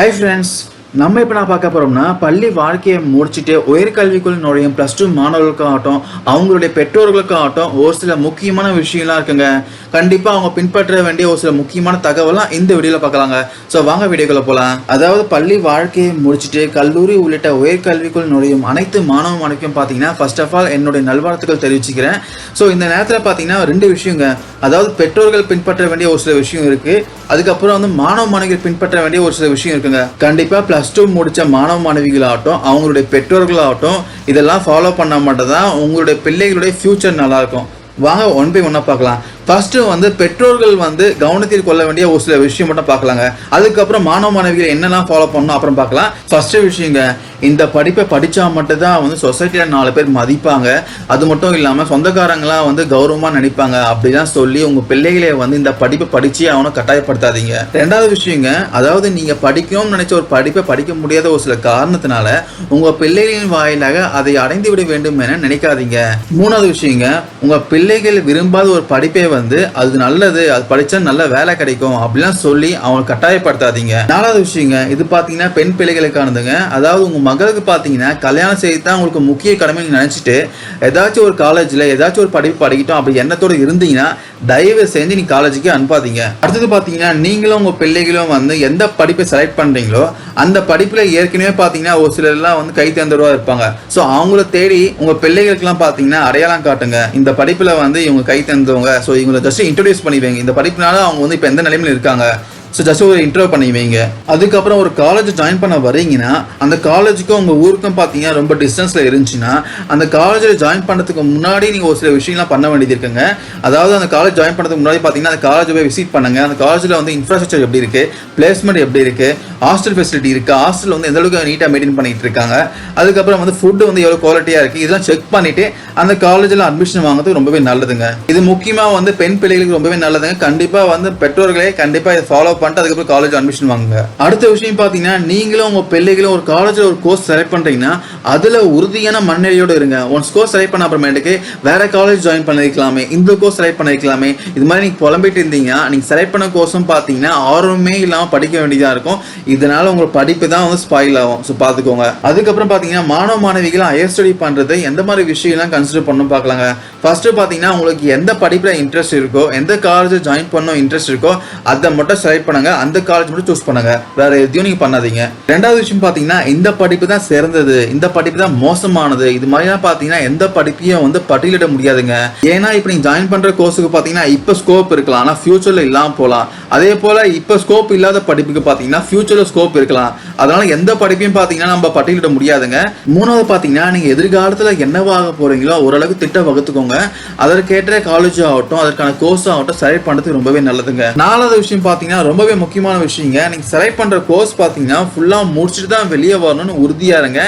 Hi friends, நம்ம இப்போ நான் பார்க்க போகிறோம்னா பள்ளி வாழ்க்கையை முடிச்சுட்டு உயர்கல்விக்குள் நுழையும் ப்ளஸ் டூ மாணவர்களுக்காகட்டும் அவங்களுடைய பெற்றோர்களுக்காகட்டும் ஒரு சில முக்கியமான விஷயம்லாம் இருக்குங்க. கண்டிப்பாக அவங்க பின்பற்ற வேண்டிய ஒரு சில முக்கியமான தகவலாம் இந்த வீடியோவில் பார்க்கலாங்க. ஸோ வாங்க வீடியோக்குள்ள போகலாம் அதாவது பள்ளி வாழ்க்கையை முடிச்சுட்டு கல்லூரி உள்ளிட்ட உயர்கல்விக்குள் நுழையும் அனைத்து மாணவ மாணவிக்கும் பார்த்தீங்கன்னா ஃபர்ஸ்ட் ஆஃப் ஆல் என்னுடைய நல்வாழ்த்துக்கள் தெரிவிச்சுக்கிறேன். ஸோ இந்த நேரத்தில் பார்த்தீங்கன்னா ரெண்டு விஷயங்க. அதாவது பெற்றோர்கள் பின்பற்ற வேண்டிய ஒரு சில விஷயம் இருக்குது அதுக்கப்புறம் வந்து மாணவ மாணவிகள் பின்பற்ற வேண்டிய ஒரு சில விஷயம் இருக்குங்க. கண்டிப்பாக ப்ளஸ் டூ முடித்த மாணவ மாணவிகளாகட்டும் அவங்களுடைய பெற்றோர்களாகட்டும் இதெல்லாம் ஃபாலோ பண்ண மட்டும் தான் உங்களுடைய பிள்ளைகளுடைய ஃப்யூச்சர் நல்லாயிருக்கும். வாங்க ஒன் பை ஒன்னாக பார்க்கலாம். ஃபர்ஸ்ட்டு வந்து பெற்றோர்கள் வந்து கவனத்தில் கொள்ள வேண்டிய ஒரு சில விஷயம் மட்டும் பார்க்கலாங்க. அதுக்கப்புறம் மாணவ மாணவிகள் என்னெல்லாம் ஃபாலோ பண்ணணும் அப்புறம் பார்க்கலாம். ஃபர்ஸ்ட்டு விஷயங்க இந்த படிப்பை படித்தா மட்டும்தான் வந்து சொசைட்டியில் நாலு பேர் மதிப்பாங்க. அது மட்டும் இல்லாமல் சொந்தக்காரங்களாம் வந்து கௌரவமாக நினைப்பாங்க. அப்படிலாம் சொல்லி உங்கள் பிள்ளைகளை வந்து இந்த படிப்பை படித்து அவனை கட்டாயப்படுத்தாதீங்க. ரெண்டாவது விஷயங்க அதாவது நீங்கள் படிக்கணும்னு நினச்ச ஒரு படிப்பை படிக்க முடியாத ஒரு சில காரணத்தினால உங்கள் பிள்ளைகளின் வாயிலாக அதை அடைந்து விட வேண்டும் என நினைக்காதீங்க. மூணாவது விஷயங்க உங்கள் பிள்ளைகள் விரும்பாத ஒரு படிப்பே வந்து அது நல்லது அது படிச்சா நல்ல வேலை கிடைக்கும் அப்படிலாம் சொல்லி அவங்களை கட்டாயப்படுத்தாதீங்க. நாலாவது விஷயங்க இது பார்த்தீங்கன்னா பெண் பிள்ளைகளுக்கானதுங்க. அதாவது உங்க மகளுக்கு பார்த்தீங்கன்னா கல்யாணம் செய்து தான் உங்களுக்கு முக்கிய கடமை நினைச்சிட்டு ஏதாச்சும் ஒரு காலேஜில் ஏதாச்சும் ஒரு படிப்பு படிக்கட்டும் அப்படி எண்ணத்தோட இருந்தீங்கன்னா தயவு செஞ்சு நீ காலேஜுக்கு அனுப்பாதீங்க. அடுத்தது பார்த்தீங்கன்னா நீங்களும் உங்க பிள்ளைகளும் வந்து எந்த படிப்பை செலக்ட் பண்றீங்களோ அந்த படிப்பில் ஏற்கனவே பார்த்தீங்கன்னா ஒரு சிலர்லாம் வந்து கை தேர்ந்தவராக இருப்பாங்க. ஸோ அவங்கள தேடி உங்க பிள்ளைகளுக்கெல்லாம் பார்த்தீங்கன்னா அடையாளம் காட்டுங்க. இந்த படிப்பில் வந்து இவங்க கை தந்தவங்க. ஸோ இவங்களை ஜஸ்ட் இன்ட்ரடியூஸ் பண்ணி வைங்க இந்த படிப்புனால அவங்க வந்து இப்போ எந்த நிலைமையில் இருக்காங்க? ஸோ ஜஸ்ட் ஒரு இன்டர்வியூ பண்ணி வைங்க அதுக்கப்புறம் ஒரு காலேஜ் ஜாயின் பண்ண வரீங்கன்னா அந்த காலேஜுக்கும் உங்கள் ஊருக்கும் பார்த்தீங்கன்னா ரொம்ப டிஸ்டன்ஸில் இருந்துச்சுன்னா அந்த காலேஜில் ஜாயின் பண்ணுறதுக்கு முன்னாடி நீங்கள் ஒரு சில விஷயம்லாம் பண்ண வேண்டியது இருக்குங்க. அதாவது அந்த காலேஜ் ஜாயின் பண்ணுறதுக்கு முன்னாடி பார்த்தீங்கன்னா அந்த காலேஜ் போய் விசிட் பண்ணுங்க. அந்த காலேஜில் வந்து இன்ஃப்ராஸ்ட்ரக்சர் எப்படி இருக்குது பிளேஸ்மெண்ட் எப்படி இருக்குது ஹாஸ்டல் ஃபெசிலிட்டி இருக்குது ஹாஸ்டல் வந்து எந்த அளவுக்கு நீட்டாக மெயின்டைன் பண்ணிகிட்டு இருக்காங்க? அதுக்கப்புறம் வந்து ஃபுட்டு வந்து எவ்வளோ குவாலிட்டியாக இருக்குது இதெல்லாம் செக் பண்ணிவிட்டு அந்த காலேஜில் அட்மிஷன் வாங்குறது ரொம்பவே நல்லதுங்க. இது முக்கியமாக வந்து பெண் பிள்ளைகளுக்கு ரொம்பவே நல்லதுங்க. கண்டிப்பாக வந்து பெற்றோர்களே கண்டிப்பாக இதை ஃபாலோ பண்ணிட்டு அதுக்கப்புறம் காலேஜ் அட்மிஷன் வாங்குங்க. அடுத்த விஷயம் பார்த்தீங்கன்னா நீங்களும் உங்கள் பிள்ளைகளும் ஒரு காலேஜில் ஒரு கோர்ஸ் செலக்ட் பண்ணுறீங்கன்னா அதில் உறுதியான மண்ணெறியோடு இருங்க. ஒன்ஸ் கோர்ஸ் செலக்ட் பண்ண அப்புறமேட்டுக்கு வேற காலேஜ் ஜாயின் பண்ணிருக்கலாமே இந்த கோர்ஸ் செலக்ட் பண்ணிருக்கலாமே இது மாதிரி நீங்கள் புலம்பிட்டு இருந்தீங்கன்னா நீங்கள் செலக்ட் பண்ண கோர்ஸும் பார்த்தீங்கன்னா ஆர்வமே இல்லாமல் படிக்க வேண்டியதாக இருக்கும். இதனால உங்கள் படிப்பு தான் வந்து ஸ்பாயில் ஆகும். ஸோ பார்த்துக்கோங்க அதுக்கப்புறம் பார்த்தீங்கன்னா மாணவ மாணவிகள் ஹையர் ஸ்டடி பண்ணுறது எந்த மாதிரி விஷயம்லாம் கன்சிடர் பண்ணணும் பார்க்கலாங்க ஃபர்ஸ்ட் பார்த்தீங்கன்னா உங்களுக்கு எந்த படிப்பில் இன்ட்ரெஸ்ட் இருக்கோ எந்த காலேஜ் ஜாயின் பண்ணும் இன்ட்ரெஸ்ட் இருக்கோ அதை மட்டும் செலக்ட் பண்ணுங்க. அந்த காலேஜ் மட்டும் சூஸ் பண்ணுங்க. வேற எதையும் நீங்க பண்ணாதீங்க. ரெண்டாவது விஷயம் பார்த்தீங்கன்னா இந்த படிப்பு தான் சிறந்தது. இந்த படிப்பு தான் மோசமானது. இது மாதிரிலாம் பார்த்தீங்கன்னா எந்த படிப்பையும் வந்து பட்டியலிட முடியாதுங்க. ஏன்னா இப்போ நீங்க ஜாயின் பண்ற கோர்ஸுக்கு பார்த்தீங்கன்னா இப்போ ஸ்கோப் இருக்கலாம். ஆனால் ஃபியூச்சர்ல இல்லாமல் போகலாம். அதே போல இப்போ ஸ்கோப் இல்லாத படிப்புக்கு பார்த்தீங்கன்னா ஃபியூச்சர்ல ஸ்கோப் இருக்கலாம். அதனால எந்த படிப்பையும் பார்த்தீங்கன்னா நம்ம பட்டியலிட முடியாதுங்க. மூணாவது பார்த்தீங்கன்னா நீங்க எதிர்காலத்தில் என்னவாக போறீங்களோ ஓரளவுக்கு திட்டம் வகுத்துக்கோங்க. அதற்கேற்ற காலேஜ் ஆகட்டும் அதற்கான கோர்ஸ் ஆகட்டும் செலக்ட் பண்ணுறது ரொம்பவே நல்லதுங்க. நாலாவது விஷயம் பார்த்தீங்கன்னா ரொம்பவே முக்கியமான விஷயங்க. நீங்க செலக்ட் பண்ற கோர்ஸ் பார்த்தீங்கன்னா ஃபுல்லாக முடிச்சுட்டு தான் வெளியே வரணும்னு உறுதியா இருங்க.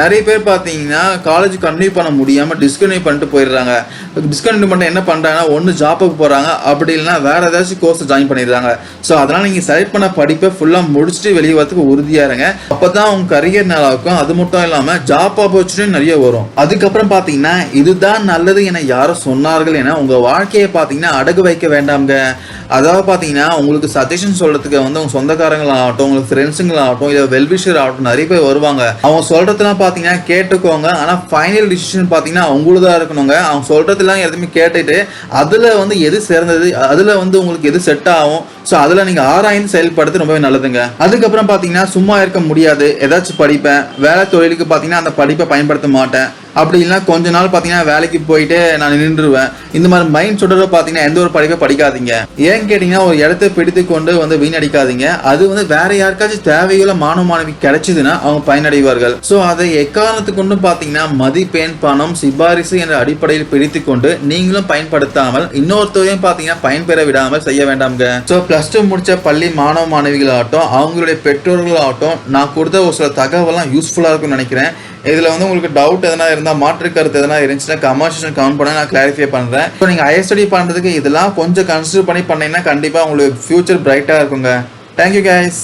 நிறைய பேர் பார்த்தீங்கன்னா காலேஜ் கண்டினியூ பண்ண முடியாம டிஸ்கண்டினியூ பண்ணிட்டு போயிடுறாங்க. டிஸ்கண்டினியூ பண்ண என்ன பண்றாங்கன்னா ஒன்று ஜாப்புக்கு போறாங்க. அப்படி இல்லைன்னா வேற ஏதாச்சும் கோர்ஸ் ஜாயின் பண்ணிடுறாங்க. ஸோ அதனால நீங்க செலக்ட் பண்ண படிப்பை ஃபுல்லாக முடிச்சுட்டு வெளியே வரதுக்கு உறுதியா இருங்க. அப்பதான் உங்க கரியர் நல்லா இருக்கும். அது மட்டும் இல்லாம ஜாப் ஆப்பர்ச்சுனிட்டி நிறைய வரும். அதுக்கப்புறம் பார்த்தீங்கன்னா இதுதான் நல்லது என யாரும் சொன்னார்கள் என உங்க வாழ்க்கையை பார்த்தீங்கன்னா அடகு வைக்க வேண்டாம்ங்க. அதாவது பார்த்தீங்கன்னா உங்களுக்கு சொல்றதுக்கு வந்து உங்க சொந்தக்காரங்களாகட்டும் உங்களுக்கு ஃப்ரெண்ட்ஸுங்களாகட்டும் இல்லை வெல்விஷர் ஆகட்டும் நிறைய பேர் வருவாங்க. அவங்க சொல்றதுலாம் பார்த்தீங்கன்னா கேட்டுக்கோங்க. ஆனால் ஃபைனல் டிசிஷன் பார்த்தீங்கன்னா உங்களுதான் இருக்கணுங்க. அவங்க சொல்றதெல்லாம் எதுவுமே கேட்டுட்டு அதில் வந்து எது சிறந்தது அதில் வந்து உங்களுக்கு எது செட் ஆகும். ஸோ அதில் நீங்கள் ஆராய்ந்து செயல்படுறது ரொம்பவே நல்லதுங்க. அதுக்கப்புறம் பார்த்தீங்கன்னா சும்மா இருக்க முடியாது. ஏதாச்சும் படிப்பேன். வேலை தொழிலுக்கு பார்த்தீங்கன்னா அந்த படிப்பை பயன்படுத்த மாட்டேன். அப்படி இல்லைன்னா கொஞ்ச நாள் பார்த்தீங்கன்னா வேலைக்கு போயிட்டு நான் நின்றுருவேன். இந்த மாதிரி மைண்ட் சொல்கிற பார்த்தீங்கன்னா எந்த ஒரு படிப்பை படிக்காதீங்க. ஏன் கேட்டிங்கன்னா ஒரு இடத்த பிடித்து கொண்டு வந்து வீணடிக்காதீங்க. அது வந்து வேற யாருக்காச்சும் தேவையுள்ள மாணவ மாணவி கிடைச்சதுன்னா அவங்க பயனடைவார்கள். ஸோ அதை எக்காரணத்துக்கு கொண்டும் பார்த்தீங்கன்னா மதிப்பெண் பணம் சிபாரிசு என்ற அடிப்படையில் பிடித்து கொண்டு நீங்களும் பயன்படுத்தாமல் இன்னொருத்தரையும் பார்த்தீங்கன்னா பயன்பெற விடாமல் செய்ய வேண்டாம்ங்க. ஸோ ப்ளஸ் டூ முடிச்ச பள்ளி மாணவ மாணவிகளாகட்டும் அவங்களுடைய பெற்றோர்களாகட்டும் நான் கொடுத்த ஒரு சில தகவலாம் யூஸ்ஃபுல்லாக இருக்கும்னு நினைக்கிறேன். இதில் வந்து உங்களுக்கு டவுட் எதனா இருந்தால் மாற்று கருத்து எதனா இருந்துச்சுன்னா கமர்ஷியல் கவுண்ட் பண்ண நான் கிளாரிஃபை பண்ணுறேன் இப்போ நீங்கள் ஹையர் ஸ்டடி பண்ணுறதுக்கு இதெல்லாம் கொஞ்சம் கன்சிடர் பண்ணி பண்ணீங்கன்னா கண்டிப்பாக உங்களுக்கு ஃபியூச்சர் பிரைட்டாக இருக்குங்க. Thank you case